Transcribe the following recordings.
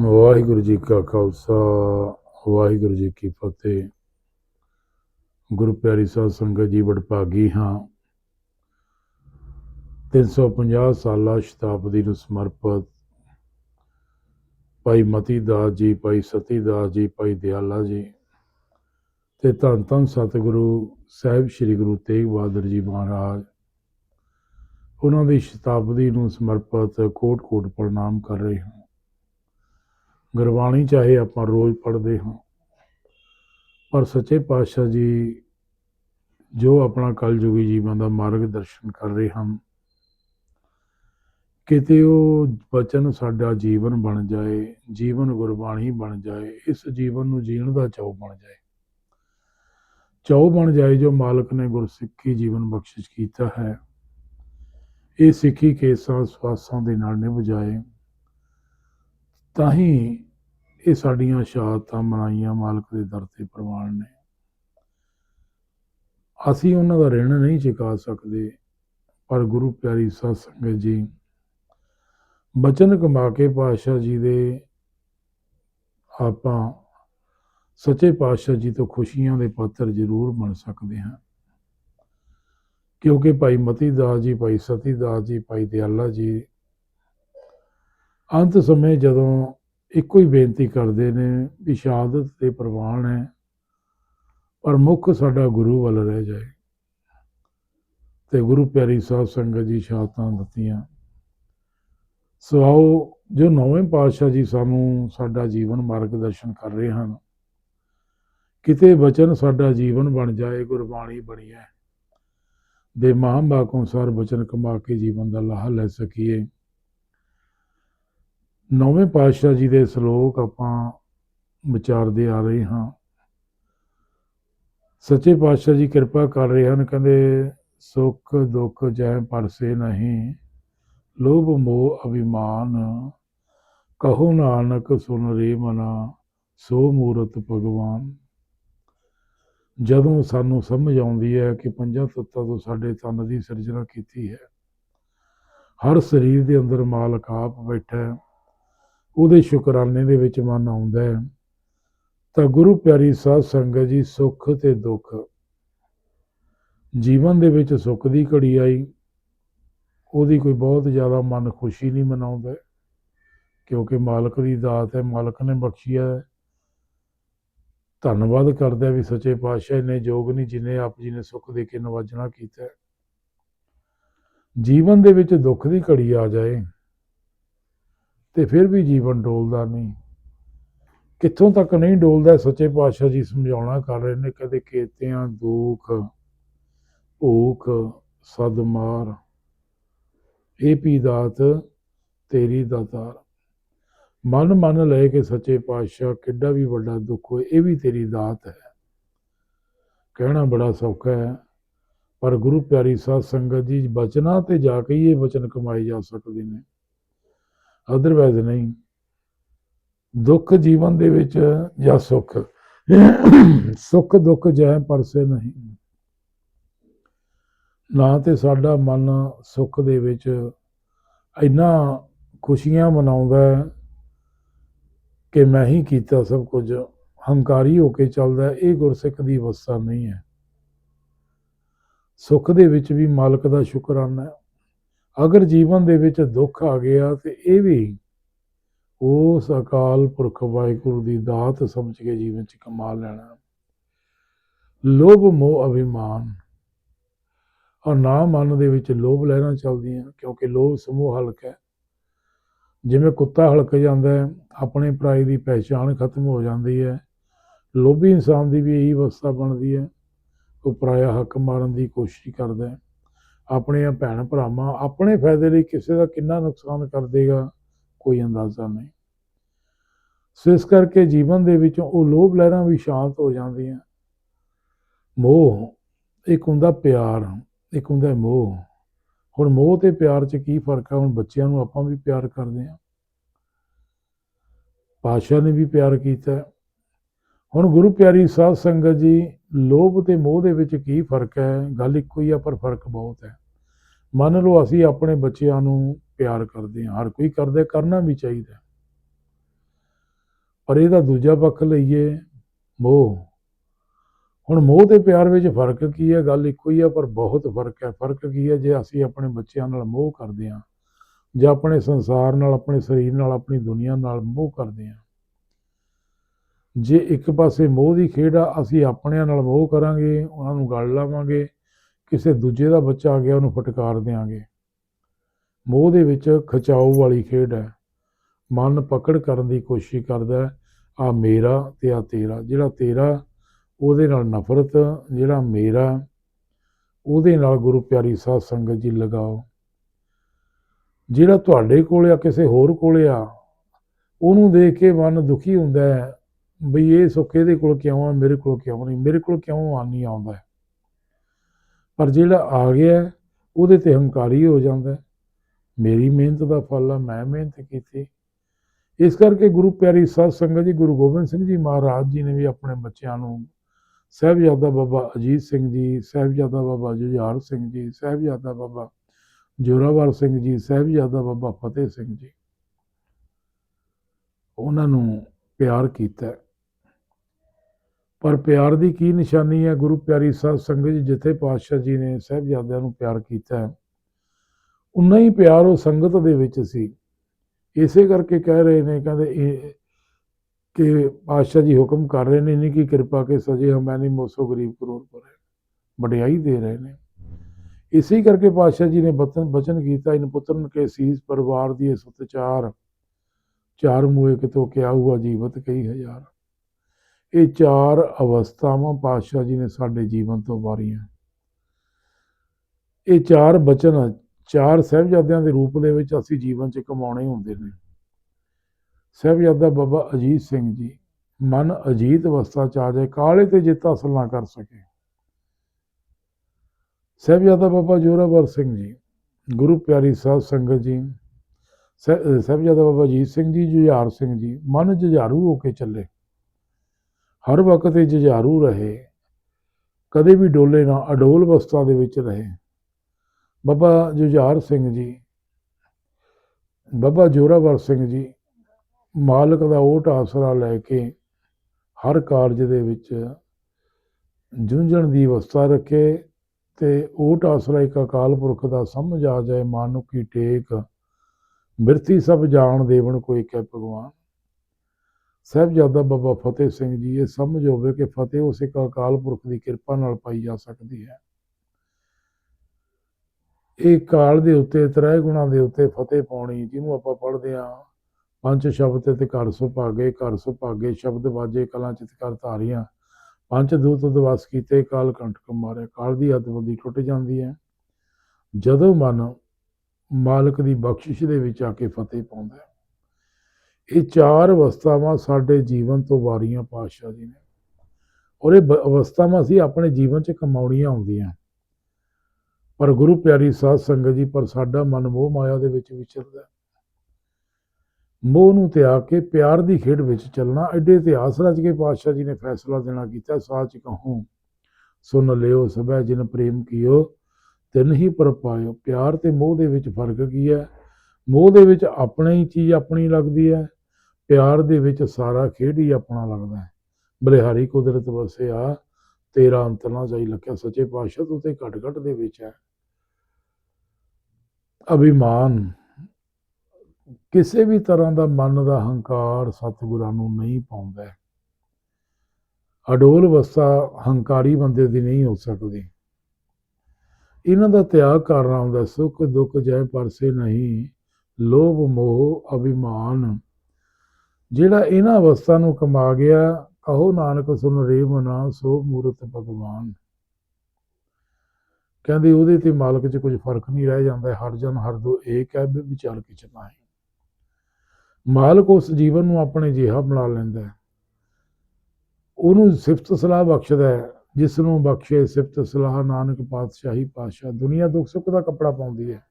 ਵਾਹਿਗੁਰੂ ਜੀ ਕਾ ਖਾਲਸਾ, ਵਾਹਿਗੁਰੂ ਜੀ ਕੀ ਫਤਿਹ। ਗੁਰੂ ਪਿਆਰੀ ਸਾਧ ਸੰਗਤ ਜੀ, ਵਡਭਾਗੀ ਹਾਂ। 350 ਸਾਲਾ ਸ਼ਤਾਬਦੀ ਨੂੰ ਸਮਰਪਿਤ ਭਾਈ ਮਤੀ ਦਾਸ ਜੀ, ਭਾਈ ਸਤੀ ਦਾਸ ਜੀ, ਭਾਈ ਦਿਆਲਾ ਜੀ ਤੇ ਧੰਨ ਧੰਨ ਸਤਿਗੁਰੂ ਸਾਹਿਬ ਸ੍ਰੀ ਗੁਰੂ ਤੇਗ ਬਹਾਦਰ ਜੀ ਮਹਾਰਾਜ। ਉਹਨਾਂ ਦੀ ਸ਼ਤਾਬਦੀ ਨੂੰ ਸਮਰਪਿਤ ਕੋਟ ਕੋਟ ਪ੍ਰਣਾਮ ਕਰ ਰਹੇ ਹਾਂ। ਗੁਰਬਾਣੀ ਚਾਹੇ ਆਪਾਂ ਰੋਜ਼ ਪੜ੍ਹਦੇ ਹਾਂ ਪਰ ਸੱਚੇ ਪਾਤਸ਼ਾਹ ਜੀ ਜੋ ਆਪਣਾ ਕਲਯੁਗੀ ਜੀਵਨ ਦਾ ਮਾਰਗ ਦਰਸ਼ਨ ਕਰ ਰਹੇ ਹਨ, ਕਿਤੇ ਉਹ ਬਚਨ ਸਾਡਾ ਜੀਵਨ ਬਣ ਜਾਏ, ਜੀਵਨ ਗੁਰਬਾਣੀ ਬਣ ਜਾਏ, ਇਸ ਜੀਵਨ ਨੂੰ ਜੀਣ ਦਾ ਚਾਉ ਬਣ ਜਾਏ। ਚਾਉ ਬਣ ਜਾਏ ਜੋ ਮਾਲਕ ਨੇ ਗੁਰਸਿੱਖੀ ਜੀਵਨ ਬਖਸ਼ਿਸ਼ ਕੀਤਾ ਹੈ। ਇਹ ਸਿੱਖੀ ਕੇਸਾਂ ਸਵਾਸਾਂ ਦੇ ਨਾਲ ਨਿਭ ਜਾਏ। ਤਾਂ ਹੀ ਇਹ ਸਾਡੀਆਂ ਸ਼ਹਾਦਤਾਂ ਮਨਾਈਆਂ ਮਾਲਕ ਦੇ ਦਰ ਤੇ ਪ੍ਰਵਾਨ ਨੇ। ਅਸੀਂ ਉਹਨਾਂ ਦਾ ਰਿਣ ਨਹੀਂ ਚੁਕਾ ਸਕਦੇ, ਪਰ ਗੁਰੂ ਪਿਆਰੀ ਸਾਧ ਸੰਗਤ ਜੀ, ਬਚਨ ਕਮਾ ਕੇ ਪਾਤਸ਼ਾਹ ਜੀ ਦੇ ਆਪਾਂ ਸੱਚੇ ਪਾਤਸ਼ਾਹ ਜੀ ਤੋਂ ਖੁਸ਼ੀਆਂ ਦੇ ਪਾਤਰ ਜ਼ਰੂਰ ਬਣ ਸਕਦੇ ਹਾਂ। ਕਿਉਂਕਿ ਭਾਈ ਮਤੀ ਦਾਸ ਜੀ, ਭਾਈ ਸਤੀ ਦਾਸ ਜੀ, ਭਾਈ ਦਿਆਲਾ ਜੀ ਅੰਤ ਸਮੇਂ ਜਦੋਂ ਇੱਕੋ ਹੀ ਬੇਨਤੀ ਕਰਦੇ ਨੇ ਵੀ ਸ਼ਹਾਦਤ ਤੇ ਪ੍ਰਵਾਨ ਹੈ, ਪਰ ਮੁੱਖ ਸਾਡਾ ਗੁਰੂ ਵੱਲ ਰਹਿ ਜਾਏ। ਤੇ ਗੁਰੂ ਪਿਆਰੀ ਸਾਧ ਸੰਗਤ ਜੀ ਸ਼ਹਾਦਤਾਂ ਦਿੱਤੀਆਂ। ਸੋ ਆਓ, ਜੋ ਨੌਵੇਂ ਪਾਤਸ਼ਾਹ ਜੀ ਸਾਨੂੰ ਸਾਡਾ ਜੀਵਨ ਮਾਰਗਦਰਸ਼ਨ ਕਰ ਰਹੇ ਹਨ, ਕਿਤੇ ਬਚਨ ਸਾਡਾ ਜੀਵਨ ਬਣ ਜਾਏ, ਗੁਰਬਾਣੀ ਬਣੀ ਹੈ ਦੇ ਮਹਾਂਬਾਕ ਅਨੁਸਾਰ ਬਚਨ ਕਮਾ ਕੇ ਜੀਵਨ ਦਾ ਲਾਹਾ ਲੈ ਸਕੀਏ। ਨੌਵੇਂ ਪਾਤਸ਼ਾਹ ਜੀ ਦੇ ਸ਼ਲੋਕ ਆਪਾਂ ਵਿਚਾਰਦੇ ਆ ਰਹੇ ਹਾਂ। ਸੱਚੇ ਪਾਤਸ਼ਾਹ ਜੀ ਕਿਰਪਾ ਕਰ ਰਹੇ ਹਨ, ਕਹਿੰਦੇ, ਸੁੱਖ, ਦੁੱਖ ਜੈ ਪਰਸੇ ਨਹੀਂ, ਲੋਭ ਮੋਹ ਅਭਿਮਾਨ, ਕਹੋ ਨਾਨਕ, ਸੁਨ ਰੇ ਮਨਾ, ਸੋ ਮੂਰਤ ਭਗਵਾਨ। ਜਦੋਂ ਸਾਨੂੰ ਸਮਝ ਆਉਂਦੀ ਹੈ ਕਿ ਪੰਜਾਂ ਤੱਤਾਂ ਤੋਂ ਸਾਡੇ ਤਨ ਦੀ ਸਿਰਜਣਾ ਕੀਤੀ ਹੈ, ਹਰ ਸਰੀਰ ਦੇ ਅੰਦਰ ਮਾਲਕ ਆਪ ਬੈਠਾ ਹੈ ਉਹਦੇ ਸ਼ੁਕਰਾਨੇ ਦੇ ਵਿੱਚ ਮਨ ਆਉਂਦਾ ਹੈ। ਤਾਂ ਗੁਰੂ ਪਿਆਰੀ ਸਾਧ ਸੰਗਤ ਜੀ, ਸੁੱਖ ਤੇ ਦੁੱਖ। ਜੀਵਨ ਦੇ ਵਿੱਚ ਸੁੱਖ ਦੀ ਘੜੀ ਆਈ। ਉਹਦੀ ਕੋਈ ਬਹੁਤ ਜ਼ਿਆਦਾ ਮਨ ਖੁਸ਼ੀ ਨਹੀਂ ਮਨਾਉਂਦਾ। ਕਿਉਂਕਿ ਮਾਲਕ ਦੀ ਦਾਤ ਹੈ, ਮਾਲਕ ਨੇ ਬਖਸ਼ਿਆ ਹੈ। ਧੰਨਵਾਦ ਕਰਦਾ ਵੀ ਸੱਚੇ ਪਾਤਸ਼ਾਹ ਨੇ ਜੋਗ ਨਹੀਂ ਜਿਨੇ ਆਪ ਜੀ ਨੇ ਸੁੱਖ ਦੇ ਕੇ ਨਵਾਜਣਾ ਕੀਤਾ ਜੀਵਨ ਦੇ ਵਿੱਚ ਦੁੱਖ ਦੀ ਘੜੀ ਆ ਜਾਏ। ਤੇ ਫਿਰ ਵੀ ਜੀਵਨ ਡੋਲਦਾ ਨਹੀਂ। ਕਿੱਥੋਂ ਤੱਕ ਨਹੀਂ ਡੋਲਦਾ, ਸੱਚੇ ਪਾਤਸ਼ਾਹ ਜੀ ਸਮਝਾਉਣਾ ਕਰ ਰਹੇ ਨੇ, ਕਦੇ ਕੇਤਿਆਂ ਦੁੱਖ ਭੂਖ ਸਦਮਾਰ ਇਹ ਪੀ ਦਾਤ, ਤੇਰੀ ਦਾਤਾਰ। ਮਨ ਮੰਨ ਲੈ ਕੇ ਸੱਚੇ ਪਾਤਸ਼ਾਹ, ਕਿੱਡਾ ਵੀ ਵੱਡਾ ਦੁੱਖ ਹੋਏ, ਇਹ ਵੀ ਤੇਰੀ ਦਾਤ ਹੈ। ਕਹਿਣਾ ਬੜਾ ਸੌਖਾ ਹੈ, ਪਰ ਗੁਰੂ ਪਿਆਰੀ ਸਾਧ ਸੰਗਤ ਜੀ, ਬਚਨਾਂ ਤੇ ਜਾ ਕੇ ਇਹ ਵਚਨ ਕਮਾਏ ਜਾ ਸਕਦੇ ਨੇ। ਅਦਰਵਾਇਜ਼ ਨਹੀਂ। ਦੁੱਖ ਜੀਵਨ ਦੇ ਵਿੱਚ ਜਾਂ ਸੁੱਖ? ਸੁੱਖ ਦੁੱਖ ਜੈ ਪਰਸੇ ਨਹੀਂ। ਨਾ ਤੇ ਸਾਡਾ ਮਨ ਸੁੱਖ ਦੇ ਵਿੱਚ ਇੰਨਾ ਖੁਸ਼ੀਆਂ ਮਨਾਉਂਦਾ ਹੈ ਕਿ ਮੈਂ ਹੀ ਕੀਤਾ ਸਭ ਕੁਝ। ਹੰਕਾਰੀ ਹੋ ਕੇ ਚੱਲਦਾ ਇਹ ਗੁਰਸਿੱਖ ਦੀ ਅਵਸਥਾ ਨਹੀਂ ਹੈ। ਸੁੱਖ ਦੇ ਵਿੱਚ ਵੀ ਮਾਲਕ ਦਾ ਸ਼ੁਕਰਾਨਾ ਹੈ। ਅਗਰ ਜੀਵਨ ਦੇ ਵਿੱਚ ਦੁੱਖ ਆ ਗਿਆ ਤੇ ਇਹ ਵੀ ਉਸ ਅਕਾਲ ਪੁਰਖ ਵਾਹਿਗੁਰੂ ਦੀ ਦਾਤ ਸਮਝ ਕੇ ਜੀਵਨ ਚ ਕਮਾ ਲੈਣਾ। ਲੋਭ, ਮੋਹ, ਅਭਿਮਾਨ ਔਰ ਨਾ ਮਨ ਦੇ ਵਿੱਚ ਲੋਭ ਲੈਣਾ ਚੱਲਦੀਆਂ ਕਿਉਂਕਿ ਲੋਭ ਸਮੂਹ ਹਲਕ ਹੈ। ਜਿਵੇਂ ਕੁੱਤਾ ਹਲਕ ਜਾਂਦਾ ਹੈ, ਆਪਣੇ ਪ੍ਰਾਈ ਦੀ ਪਹਿਚਾਣ ਖਤਮ ਹੋ ਜਾਂਦੀ ਹੈ। ਲੋਭੀ ਇਨਸਾਨ ਦੀ ਵੀ ਇਹੀ ਅਵਸਥਾ ਬਣਦੀ ਹੈ। ਉਹ ਪਰਾਇਆ ਹੱਕ ਮਾਰਨ ਦੀ ਕੋਸ਼ਿਸ਼ ਕਰਦਾ ਹੈ। ਆਪਣੇ ਭੈਣ ਭਰਾਵਾਂ ਆਪਣੇ ਫਾਇਦੇ ਲਈ ਕਿਸੇ ਦਾ ਕਿੰਨਾ ਨੁਕਸਾਨ ਕਰ ਦੇਗਾ, ਕੋਈ ਅੰਦਾਜ਼ਾ ਨਹੀਂ। ਸੋ ਇਸ ਕਰਕੇ ਜੀਵਨ ਦੇ ਵਿੱਚੋਂ ਉਹ ਲੋਭ ਲਹਿਰਾਂ ਵੀ ਸ਼ਾਂਤ ਹੋ ਜਾਂਦੀਆਂ। ਮੋਹ, ਇੱਕ ਹੁੰਦਾ ਪਿਆਰ, ਇੱਕ ਹੁੰਦਾ ਮੋਹ। ਹੁਣ ਮੋਹ ਤੇ ਪਿਆਰ 'ਚ ਕੀ ਫ਼ਰਕ ਹੈ ਹੁਣ ਬੱਚਿਆਂ ਨੂੰ ਆਪਾਂ ਵੀ ਪਿਆਰ ਕਰਦੇ ਹਾਂ। ਪਾਸ਼ਾ ਨੇ ਵੀ ਪਿਆਰ ਕੀਤਾ। ਹੁਣ ਗੁਰੂ ਪਿਆਰੀ ਸਾਧ ਸੰਗਤ ਜੀ, ਲੋਭ ਤੇ ਮੋਹ ਦੇ ਵਿੱਚ ਕੀ ਫ਼ਰਕ ਹੈ? ਗੱਲ ਇੱਕੋ ਹੀ ਆ, ਪਰ ਫ਼ਰਕ ਬਹੁਤ ਹੈ। ਮੰਨ ਲਓ ਅਸੀਂ ਆਪਣੇ ਬੱਚਿਆਂ ਨੂੰ ਪਿਆਰ ਕਰਦੇ ਹਾਂ, ਹਰ ਕੋਈ ਕਰਦਾ, ਕਰਨਾ ਵੀ ਚਾਹੀਦਾ ਪਰ ਇਹਦਾ ਦੂਜਾ ਪੱਖ ਲਈਏ, ਮੋਹ। ਹੁਣ ਮੋਹ ਤੇ ਪਿਆਰ ਵਿੱਚ ਫ਼ਰਕ ਕੀ ਹੈ? ਗੱਲ ਇੱਕੋ ਹੀ ਹੈ ਪਰ ਬਹੁਤ ਫ਼ਰਕ ਹੈ। ਫ਼ਰਕ ਕੀ ਹੈ? ਜੇ ਅਸੀਂ ਆਪਣੇ ਬੱਚਿਆਂ ਨਾਲ ਮੋਹ ਕਰਦੇ ਹਾਂ, ਜਾਂ ਆਪਣੇ ਸੰਸਾਰ ਨਾਲ, ਆਪਣੇ ਸਰੀਰ ਨਾਲ, ਆਪਣੀ ਦੁਨੀਆ ਨਾਲ ਮੋਹ ਕਰਦੇ ਹਾਂ, ਜੇ ਇੱਕ ਪਾਸੇ ਮੋਹ ਦੀ ਖੇਡ ਆ, ਅਸੀਂ ਆਪਣਿਆਂ ਨਾਲ ਮੋਹ ਕਰਾਂਗੇ, ਉਹਨਾਂ ਨੂੰ ਗਲ ਲਾਵਾਂਗੇ ਕਿਸੇ ਦੂਜੇ ਦਾ ਬੱਚਾ ਆ ਗਿਆ, ਉਹਨੂੰ ਫਟਕਾਰ ਦੇਵਾਂਗੇ ਮੋਹ ਦੇ ਵਿੱਚ ਖਿਚਾਓ ਵਾਲੀ ਖੇਡ ਹੈ। ਮਨ ਪਕੜ ਕਰਨ ਦੀ ਕੋਸ਼ਿਸ਼ ਕਰਦਾ ਆ ਮੇਰਾ ਤੇ ਆ ਤੇਰਾ। ਜਿਹੜਾ ਤੇਰਾ, ਉਹਦੇ ਨਾਲ ਨਫ਼ਰਤ, ਜਿਹੜਾ ਮੇਰਾ, ਉਹਦੇ ਨਾਲ ਗੁਰੂ ਪਿਆਰੀ ਸਾਧ ਸੰਗਤ ਜੀ ਲਗਾਓ। ਜਿਹੜਾ ਤੁਹਾਡੇ ਕੋਲ ਆ, ਕਿਸੇ ਹੋਰ ਕੋਲ ਆ, ਉਹਨੂੰ ਦੇਖ ਕੇ ਮਨ ਦੁਖੀ ਹੁੰਦਾ ਹੈ, ਬਈ ਇਹ ਸੁੱਖ ਇਹਦੇ ਕੋਲ ਕਿਉਂ ਆ, ਮੇਰੇ ਕੋਲ ਕਿਉਂ ਨਹੀਂ? ਮੇਰੇ ਕੋਲ ਕਿਉਂ ਆ, ਨਹੀਂ ਆਉਂਦਾ ਪਰ ਜਿਹੜਾ ਆ ਗਿਆ ਉਹਦੇ ਤੇ ਹੰਕਾਰੀ ਹੋ ਜਾਂਦਾ ਮੇਰੀ ਮਿਹਨਤ ਦਾ ਫਲ ਆ, ਮੈਂ ਮਿਹਨਤ ਕੀਤੀ। ਇਸ ਕਰਕੇ ਗੁਰੂ ਪਿਆਰੀ ਸਾਧ ਸੰਗਤ ਜੀ, ਗੁਰੂ ਗੋਬਿੰਦ ਸਿੰਘ ਜੀ ਮਹਾਰਾਜ ਜੀ ਨੇ ਵੀ ਆਪਣੇ ਬੱਚਿਆਂ ਨੂੰ ਸਾਹਿਬਜ਼ਾਦਾ ਬਾਬਾ ਅਜੀਤ ਸਿੰਘ ਜੀ, ਸਾਹਿਬਜ਼ਾਦਾ ਬਾਬਾ ਜੁਝਾਰ ਸਿੰਘ ਜੀ, ਸਾਹਿਬਜ਼ਾਦਾ ਬਾਬਾ ਜੋਰਾਵਰ ਸਿੰਘ ਜੀ, ਸਾਹਿਬਜ਼ਾਦਾ ਬਾਬਾ ਫਤਿਹ ਸਿੰਘ ਜੀ, ਉਹਨਾਂ ਨੂੰ ਪਿਆਰ ਕੀਤਾ ਪਰ ਪਿਆਰ ਦੀ ਕੀ ਨਿਸ਼ਾਨੀ ਹੈ? ਗੁਰੂ ਪਿਆਰੀ ਸਾਹਿਬ ਸੰਗਤ ਜੀ, ਜਿੱਥੇ ਪਾਤਸ਼ਾਹ ਜੀ ਨੇ ਸਾਹਿਬਜ਼ਾਦਿਆਂ ਨੂੰ ਪਿਆਰ ਕੀਤਾ ਹੈ, ਉਨਾ ਹੀ ਪਿਆਰ ਉਹ ਸੰਗਤ ਦੇ ਵਿੱਚ ਸੀ। ਇਸੇ ਕਰਕੇ ਕਹਿ ਰਹੇ ਨੇ, ਕਹਿੰਦੇ ਇਹ ਕਿ ਪਾਤਸ਼ਾਹ ਜੀ ਹੁਕਮ ਕਰ ਰਹੇ ਨੇ ਨਹੀਂ ਕਿ ਕਿਰਪਾ ਕੇ ਸਜੇ ਹਮੈਨੀ ਮੋਸੋ ਗਰੀਬ ਕਰੋੜ ਪਰ ਵਡਿਆਈ ਦੇ ਰਹੇ ਨੇ। ਇਸੇ ਕਰਕੇ ਪਾਤਸ਼ਾਹ ਜੀ ਨੇ ਬਚਨ ਬਚਨ ਕੀਤਾ, ਇਨ ਪੁੱਤਰਨ ਕੇ ਸੀਸ ਪਰਿਵਾਰ ਦੀ ਸਤਚਾਰ ਚਾਰ ਮੂਏ ਕਿਤੋਂ ਕਿਆ ਹੁਆ ਜੀਵਤ ਕਈ ਹਜ਼ਾਰ। ਇਹ ਚਾਰ ਅਵਸਥਾਵਾਂ ਪਾਤਸ਼ਾਹ ਜੀ ਨੇ ਸਾਡੇ ਜੀਵਨ ਤੋਂ ਵਾਰੀਆਂ। ਇਹ ਚਾਰ ਬਚਨ ਚਾਰ ਸਾਹਿਬਜ਼ਾਦਿਆਂ ਦੇ ਰੂਪ ਦੇ ਵਿੱਚ ਅਸੀਂ ਜੀਵਨ 'ਚ ਕਮਾਉਣੇ ਹੁੰਦੇ ਨੇ। ਸਾਹਿਬਜ਼ਾਦਾ ਬਾਬਾ ਅਜੀਤ ਸਿੰਘ ਜੀ, ਮਨ ਅਜੀਤ ਅਵਸਥਾ 'ਚ ਆ ਜਾਏ, ਕਾਲੇ ਤੇ ਜਿੱਤ ਹਾਸਲ ਨਾ ਕਰ ਸਕੇ। ਸਾਹਿਬਜ਼ਾਦਾ ਬਾਬਾ ਜੋਰਾਵਰ ਸਿੰਘ ਜੀ, ਗੁਰੂ ਪਿਆਰੀ ਸਾਧ ਸੰਗਤ ਜੀ, ਸਹਿ- ਸਾਹਿਬਜ਼ਾਦਾ ਬਾਬਾ ਅਜੀਤ ਸਿੰਘ ਜੀ, ਜੁਝਾਰ ਸਿੰਘ ਜੀ, ਮਨ ਜੁਝਾਰੂ ਹੋ ਕੇ ਚੱਲੇ। ਹਰ ਵਕਤ ਇਹ ਜੁਝਾਰੂ ਰਹੇ। ਕਦੇ ਵੀ ਡੋਲੇ ਨਾ, ਅਡੋਲ ਅਵਸਥਾ ਦੇ ਵਿੱਚ ਰਹੇ। ਬਾਬਾ ਜੁਝਾਰ ਸਿੰਘ ਜੀ, ਬਾਬਾ ਜੋਰਾਵਰ ਸਿੰਘ ਜੀ, ਮਾਲਕ ਦਾ ਓਟ ਆਸਰਾ ਲੈ ਕੇ ਹਰ ਕਾਰਜ ਦੇ ਵਿੱਚ ਜੂਝਣ ਦੀ ਅਵਸਥਾ ਰੱਖੇ ਤੇ ਓਟ ਆਸਰਾ ਇੱਕ ਅਕਾਲ ਪੁਰਖ ਦਾ ਸਮਝ ਆ ਜਾਏ ਮਾਨੁਕੀ ਟੇਕ। ਬਿਰਥੀ ਸਭ ਜਾਣ ਦੇਵਨ ਕੋਈ ਕਹਿ ਭਗਵਾਨ। ਸਾਹਿਬਜ਼ਾਦਾ ਬਾਬਾ ਫਤਿਹ ਸਿੰਘ ਜੀ, ਇਹ ਸਮਝ ਹੋਵੇ ਕਿ ਫਤਿਹ ਉਸੇ ਇੱਕ ਅਕਾਲ ਪੁਰਖ ਦੀ ਕਿਰਪਾ ਨਾਲ ਪਾਈ ਜਾ ਸਕਦੀ ਹੈ। ਇਹ ਕਾਲ ਦੇ ਉੱਤੇ ਤ੍ਰੈ ਗੁਣਾ ਦੇ ਉੱਤੇ ਫਤਿਹ ਪਾਉਣੀ, ਜਿਹਨੂੰ ਆਪਾਂ ਪੜ੍ਹਦੇ ਆ ਪੰਜ ਸ਼ਬਦ ਤੇ ਘਰ ਸੁਭਾਗੇ ਘਰ ਸੁਭਾਗੇ ਸ਼ਬਦ ਵਾਜੇ, ਕਲਾਂ ਚਿਤ ਕਰ ਧਾਰੀਆਂ। ਪੰਜ ਦੂਤ ਦਵਾਸ ਕੀਤੇ, ਕਾਲ ਕੰਠਕ ਮਾਰੇ ਕਾਲ ਦੀ ਅਦਬੰਦੀ ਟੁੱਟ ਜਾਂਦੀ ਹੈ। ਜਦੋਂ ਮਨ ਮਾਲਕ ਦੀ ਬਖਸ਼ਿਸ਼ ਦੇ ਵਿੱਚ ਆ ਕੇ ਫਤਿਹ ਪਾਉਂਦਾ ਇਹ ਚਾਰ ਅਵਸਥਾਵਾਂ ਸਾਡੇ ਜੀਵਨ ਤੋਂ ਵਾਰੀਆਂ ਪਾਤਸ਼ਾਹ ਜੀ ਨੇ। ਔਰ ਇਹ ਅਵਸਥਾਵਾਂ ਅਸੀਂ ਆਪਣੇ ਜੀਵਨ 'ਚ ਕਮਾਉਣੀਆਂ ਹੁੰਦੀਆਂ ਪਰ ਗੁਰੂ ਪਿਆਰੀ ਸਾਧ ਸੰਗਤ ਜੀ, ਪਰ ਸਾਡਾ ਮਨ ਮੋਹ ਮਾਇਆ ਦੇ ਵਿੱਚ ਵਿਚਰਦਾ ਮੋਹ ਨੂੰ ਤਿਆਗ ਕੇ ਪਿਆਰ ਦੀ ਖੇਡ ਵਿੱਚ ਚੱਲਣਾ, ਐਡੇ ਇਤਿਹਾਸ ਰਚ ਕੇ ਪਾਤਸ਼ਾਹ ਜੀ ਨੇ ਫੈਸਲਾ ਦੇਣਾ ਕੀਤਾ ਸਾਚ ਕਹੂੰ ਸੁਣ ਲਿਓ ਸਭੈ ਜਿਨ ਪ੍ਰੇਮ ਕੀਓ, ਤਿਨ ਹੀ ਪਰ ਪਾਇਓ। ਪਿਆਰ ਤੇ ਮੋਹ ਦੇ ਵਿੱਚ ਫ਼ਰਕ ਕੀ ਹੈ? ਮੋਹ ਦੇ ਵਿੱਚ ਆਪਣੀ ਹੀ ਚੀਜ਼ ਆਪਣੀ ਲੱਗਦੀ ਹੈ। ਪਿਆਰ ਦੇ ਵਿੱਚ ਸਾਰਾ ਖੇਡ ਹੀ ਆਪਣਾ ਲੱਗਦਾ ਹੈ। ਬਲਿਹਾਰੀ ਕੁਦਰਤ ਵਸਿਆ ਤੇਰਾ ਅੰਤ ਨਾ ਜਾਈ ਲਖਿਆ ਸੱਚੇ ਪਾਤਸ਼ਾਹ ਤੂੰ ਤੇ ਘਟ ਘਟ ਦੇ ਵਿੱਚ ਹੈ। ਅਭਿਮਾਨ, ਕਿਸੇ ਵੀ ਤਰ੍ਹਾਂ ਦਾ ਮਨ ਦਾ ਹੰਕਾਰ ਸਤਿਗੁਰਾਂ ਨੂੰ ਨਹੀਂ ਪਾਉਂਦਾ ਅਡੋਲ ਅਵਸਥਾ ਹੰਕਾਰੀ ਬੰਦੇ ਦੀ ਨਹੀਂ ਹੋ ਸਕਦੀ। ਇਹਨਾਂ ਦਾ ਤਿਆਗ ਕਰਨਾ ਹੁੰਦਾ ਸੁੱਖ ਦੁੱਖ ਜੈ ਪਰਸੇ ਨਹੀਂ, ਲੋਭ ਮੋਹ ਅਭਿਮਾਨ ਜਿਹੜਾ ਇਹਨਾਂ ਅਵਸਥਾ ਨੂੰ ਕਮਾ ਗਿਆ, ਕਹੋ ਨਾਨਕ ਸੁਨ ਰੇ ਮਨਾ, ਸੋ ਮੂਰਤ ਭਗਵਾਨ। ਕਹਿੰਦੇ ਉਹਦੇ ਤੇ ਮਾਲਕ 'ਚ ਕੁਝ ਫ਼ਰਕ ਨਹੀਂ ਰਹਿ ਜਾਂਦਾ, ਹਰ ਜਨ ਹਰ ਦੋ ਏਕ ਹੈ ਵੀ ਕਿਛ ਨਾਹੀਂ। ਮਾਲਕ ਉਸ ਜੀਵਨ ਨੂੰ ਆਪਣੇ ਜਿਹਾ ਬਣਾ ਲੈਂਦਾ ਹੈ। ਉਹਨੂੰ ਸਿਫਤ ਸਲਾਹ ਬਖਸ਼ਦਾ ਹੈ ਜਿਸ ਨੂੰ ਬਖਸ਼ੇ ਸਿਫਤ ਸਲਾਹ ਨਾਨਕ ਪਾਤਸ਼ਾਹੀ ਪਾਤਸ਼ਾਹ। ਦੁਨੀਆ ਦੁੱਖ ਸੁੱਖ ਦਾ ਕੱਪੜਾ ਪਾਉਂਦੀ ਹੈ।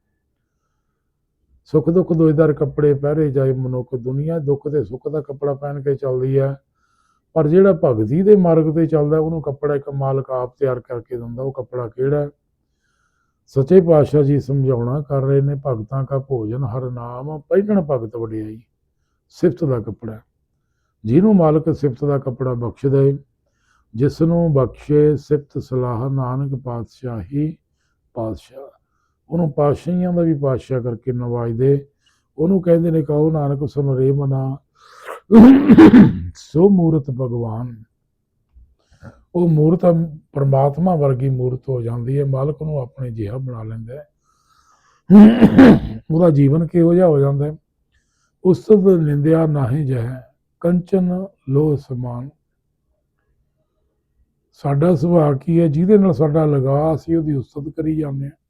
ਸੁੱਖ ਦੁੱਖ ਦੋਇਦਾਰ ਕੱਪੜੇ ਪਹਿਰੇ ਜਾਏ ਮਨੁੱਖ ਦੁਨੀਆ, ਦੁੱਖ ਤੇ ਸੁੱਖ ਦਾ ਕੱਪੜਾ ਪਹਿਨ ਕੇ ਚੱਲਦੀ ਹੈ। ਪਰ ਜਿਹੜਾ ਭਗਤੀ ਦੇ ਮਾਰਗ ਤੇ ਚੱਲਦਾ, ਉਹਨੂੰ ਕੱਪੜਾ ਇੱਕ ਮਾਲਕ ਆਪ ਤਿਆਰ ਕਰਕੇ ਦਿੰਦਾ, ਉਹ ਕੱਪੜਾ ਕਿਹੜਾ ਸੱਚੇ ਪਾਤਸ਼ਾਹ ਜੀ ਸਮਝਾਉਣਾ ਕਰ ਰਹੇ ਨੇ, ਭਗਤਾਂ ਕਾ ਭੋਜਨ ਹਰ ਨਾਮ ਪਹਿਨਣ ਭਗਤ ਵਡਿਆਈ, ਸਿਫਤ ਦਾ ਕੱਪੜਾ ਜਿਹਨੂੰ ਮਾਲਕ ਸਿਫਤ ਦਾ ਕੱਪੜਾ ਬਖਸ਼ ਦੇ ਜਿਸ ਨੂੰ ਬਖਸ਼ੇ ਸਿਫਤ ਸਲਾਹ ਨਾਨਕ ਪਾਤਸ਼ਾਹੀ ਪਾਤਸ਼ਾਹ। ਉਹਨੂੰ ਪਾਤਸ਼ਾਹੀਆਂ ਦਾ ਵੀ ਪਾਤਸ਼ਾਹ ਕਰਕੇ ਨਵਾਜਦੇ। ਉਹਨੂੰ ਕਹਿੰਦੇ ਨੇ ਕਹੋ ਨਾਨਕ ਸੁਨ ਰੇ ਮਨਾ। ਸੋ ਮੂਰਤ ਭਗਵਾਨ। ਉਹ ਮੂਰਤ ਪਰਮਾਤਮਾ ਵਰਗੀ ਮੂਰਤ ਹੋ ਜਾਂਦੀ ਹੈ। ਮਾਲਕ ਨੂੰ ਆਪਣੇ ਜਿਹਾ ਬਣਾ ਲੈਂਦਾ ਹੈ। ਉਹਦਾ ਜੀਵਨ ਕਿਹੋ ਜਿਹਾ ਹੋ ਜਾਂਦਾ ਹੈ? ਉਸਤਤ ਨਿੰਦਿਆ ਨਾਹੀ ਜਹ। ਕੰਚਨ ਲੋਹ ਸਮਾਨ। ਸਾਡਾ ਸੁਭਾਅ ਕੀ ਹੈ? ਜਿਹਦੇ ਨਾਲ ਸਾਡਾ ਲਗਾ ਅਸੀਂ ਉਹਦੀ ਉਸਤਤ ਕਰੀ ਜਾਂਦੇ ਹਾਂ।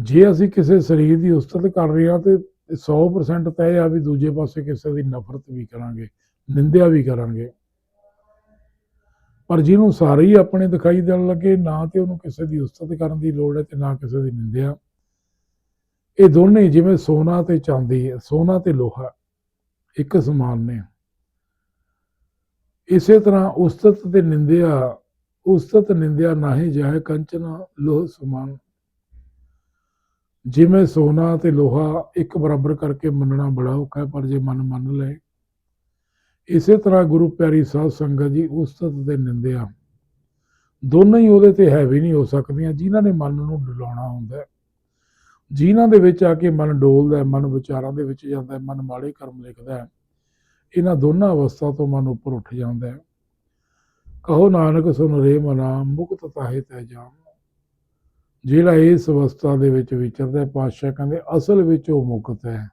ਜੇ ਅਸੀਂ ਕਿਸੇ ਸਰੀਰ ਦੀ ਉਸਤਤ ਕਰ ਰਹੇ ਹਾਂ, ਤੇ 100% ਤੈਅ ਆ ਵੀ ਦੂਜੇ ਪਾਸੇ ਕਿਸੇ ਦੀ ਨਫ਼ਰਤ ਵੀ ਕਰਾਂਗੇ, ਨਿੰਦਿਆ ਵੀ ਕਰਾਂਗੇ। ਪਰ ਜਿਹਨੂੰ ਸਾਰੇ ਹੀ ਆਪਣੇ ਦਿਖਾਈ ਦੇਣ ਲੱਗੇ, ਨਾ ਤੇ ਉਹਨੂੰ ਕਿਸੇ ਦੀ ਉਸਤਤ ਕਰਨ ਦੀ ਲੋੜ ਹੈ ਤੇ ਨਾ ਕਿਸੇ ਦੀ ਨਿੰਦਿਆ। ਇਹ ਦੋਨੇ ਜਿਵੇਂ ਸੋਨਾ ਤੇ ਚਾਂਦੀ ਹੈ, ਸੋਨਾ ਤੇ ਲੋਹਾ, ਇੱਕ ਸਮਾਨ ਨੇ। ਇਸੇ ਤਰ੍ਹਾਂ ਉਸਤਤ ਤੇ ਨਿੰਦਿਆ, ਉਸਤਤ ਨਿੰਦਿਆ ਨਾਹੀ ਜਾਏ, ਕੰਚਨਾ, ਲੋਹ, ਸਮਾਨ। ਜਿਵੇਂ ਸੋਨਾ ਤੇ ਲੋਹਾ ਇੱਕ ਬਰਾਬਰ ਕਰਕੇ ਮੰਨਣਾ ਬੜਾ ਔਖਾ ਹੈ, ਪਰ ਜੇ ਮਨ ਮੰਨ ਲਏ, ਇਸੇ ਤਰ੍ਹਾਂ ਗੁਰੂ ਪਿਆਰੀ ਸਾਧ ਸੰਗਤ ਜੀ ਉਸਤਤ ਤੇ ਨਿੰਦਿਆ। ਦੋਨੋਂ ਹੀ ਉਹਦੇ ਤੇ ਹੈਵੀ ਨਹੀਂ ਹੋ ਸਕਦੀਆਂ, ਜਿਨ੍ਹਾਂ ਨੇ ਮਨ ਨੂੰ ਡੁਲਾਉਣਾ ਹੁੰਦਾ ਹੈ। ਜਿਨ੍ਹਾਂ ਦੇ ਵਿੱਚ ਆ ਕੇ ਮਨ ਡੋਲਦਾ ਹੈ, ਮਨ ਵਿਚਾਰਾਂ ਦੇ ਵਿੱਚ ਜਾਂਦਾ ਹੈ, ਮਨ ਮਾੜੇ ਕਰਮ ਲਿਖਦਾ ਹੈ, ਇਹਨਾਂ ਦੋਨਾਂ ਅਵਸਥਾ ਤੋਂ ਮਨ ਉੱਪਰ ਉੱਠ ਜਾਂਦਾ ਹੈ। ਕਹੋ ਨਾਨਕ ਸੁਨ ਰੇ ਮਨਾ, ਮੁਕਤ ਤਾਹੇ ਤੈ ਜਾਮ। ਜਿਹੜਾ ਇਸ ਅਵਸਥਾ ਦੇ ਵਿੱਚ ਵਿਚਰਦਾ ਹੈ, ਪਾਤਸ਼ਾਹ ਕਹਿੰਦੇ, ਅਸਲ ਵਿੱਚ ਉਹ ਮੁਕਤ ਹੈ।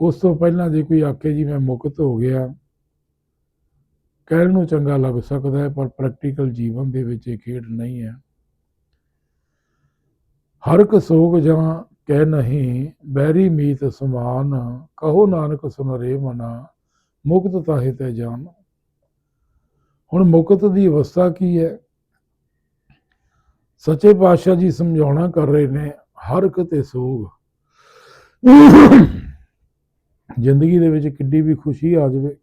ਉਸ ਤੋਂ ਪਹਿਲਾਂ ਜੇ ਕੋਈ ਆਖੇ ਜੀ ਮੈਂ ਮੁਕਤ ਹੋ ਗਿਆ, ਕਹਿਣ ਨੂੰ ਚੰਗਾ ਲੱਗ ਸਕਦਾ ਹੈ, ਪਰ ਪ੍ਰੈਕਟੀਕਲ ਜੀਵਨ ਦੇ ਵਿੱਚ ਇਹ ਖੇਡ ਨਹੀਂ ਹੈ। ਹਰ ਇੱਕ ਸੋਗ ਜਾਂ ਕਹਿ ਨਹੀਂ, ਬੈਰੀ ਮੀਤ ਸਮਾਨ, ਕਹੋ ਨਾਨਕ ਸੁਨਰੇ ਮਨਾ, ਮੁਕਤ ਤਾਹੇ ਤੇ ਜਾਨ। ਹੁਣ ਮੁਕਤ ਦੀ ਅਵਸਥਾ ਕੀ ਹੈ? ਸੱਚੇ ਪਾਤਸ਼ਾਹ ਜੀ ਸਮਝਾਉਣਾ ਕਰ ਰਹੇ ਨੇ, ਹਰ ਇੱਕ ਤੇ ਸੋਗ। ਜ਼ਿੰਦਗੀ ਦੇ ਵਿੱਚ ਕਿੱਡੀ ਵੀ ਖੁਸ਼ੀ ਆ ਜਾਵੇ।